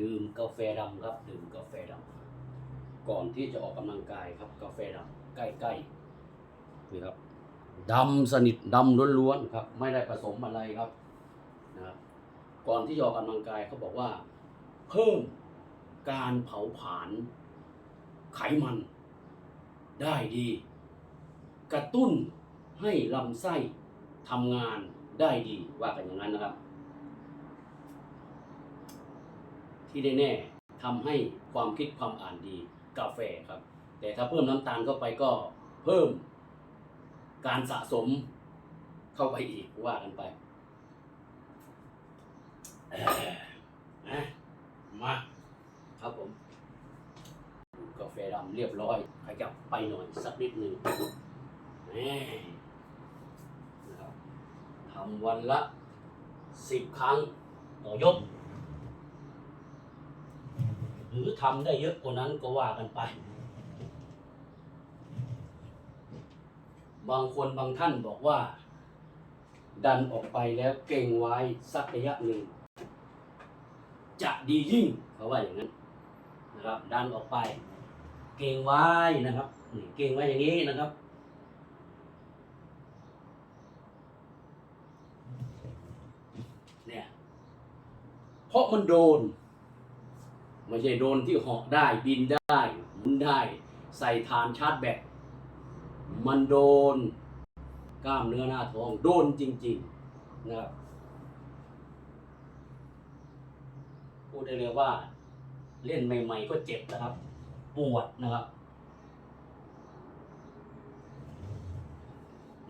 ดื่มกาแฟดำครับ ดื่มกาแฟดำก่อนที่จะออกกำลังกายครับ กาแฟดำใกล้ๆนี่ครับดำสนิทดำล้วนๆครับ ไม่ได้ผสมอะไรครับนะครับ ก่อนที่จะออกกำลังกายเขาบอกว่า เพิ่มการเผาผลาญไขมัน ได้ดี กระตุ้นให้ลำไส้ทำงานได้ดีว่ากันอย่างนั้นนะครับ ที่แน่ๆทำให้ความคิดความอ่านดีกาแฟครับ แต่ถ้าเพิ่มน้ำตาลเข้าไปก็เพิ่มการสะสมเข้าไปอีกว่ากันไปนะมาครับผมกาแฟดำเรียบร้อยขยับไปหน่อยสักนิดหนึ่งนะครับทำวันละสิบครั้งต่อยก หรือทำได้เยอะกว่านั้นก็ว่ากันไป บางคนบางท่านบอกว่า ดันออกไปแล้วเก่งไว้สักระยะหนึ่ง จะดียิ่งเขาว่าอย่างนั้นนะครับ ดันออกไป เก่งไว้นะครับนี่เก่งไว้อย่างนี้นะครับเนี่ยเพราะมันโดน ไม่ใช่โดนที่เหาะได้บินได้หมุนได้ ใส่ฐานชาร์จแบตมันโดนกล้ามเนื้อหน้าท้องโดนจริงๆนะครับพูดได้เลยว่า เล่นใหม่ ๆ ก็เจ็บนะครับ ปวดนะครับ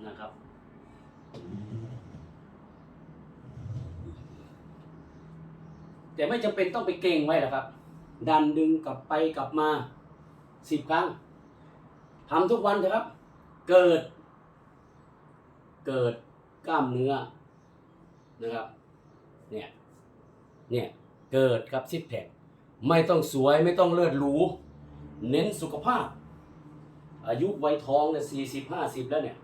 นะครับแต่ไม่จำเป็นต้องไปเก่งไว้หรอกครับ ดันดึงกลับไปกลับมาสิบครั้งทำทุกวันเถอะครับ เกิด เกิดกล้ามเนื้อนะครับ เนี่ย เนี่ย เกิดครับซิปแพคไม่ต้องสวยไม่ต้องเลิศหรู เน้นสุขภาพ อายุวัยทองเนี่ยสี่สิบห้าสิบแล้วเนี่ย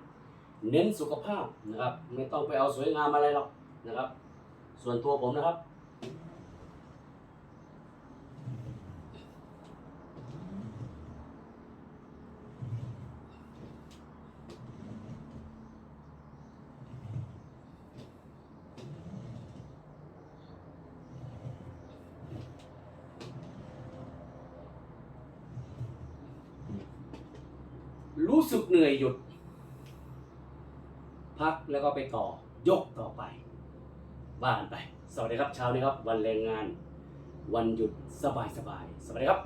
เน้นสุขภาพนะครับ ไม่ต้องไปเอาสวยงามอะไรหรอกนะครับ ส่วนตัวผมนะครับ รู้สึกเหนื่อยหยุด พักแล้วก็ไปต่อยกต่อไปว่ากันไป สวัสดีครับเช้านี้ครับ วันแรงงาน วันหยุดสบายสบายสวัสดีครับ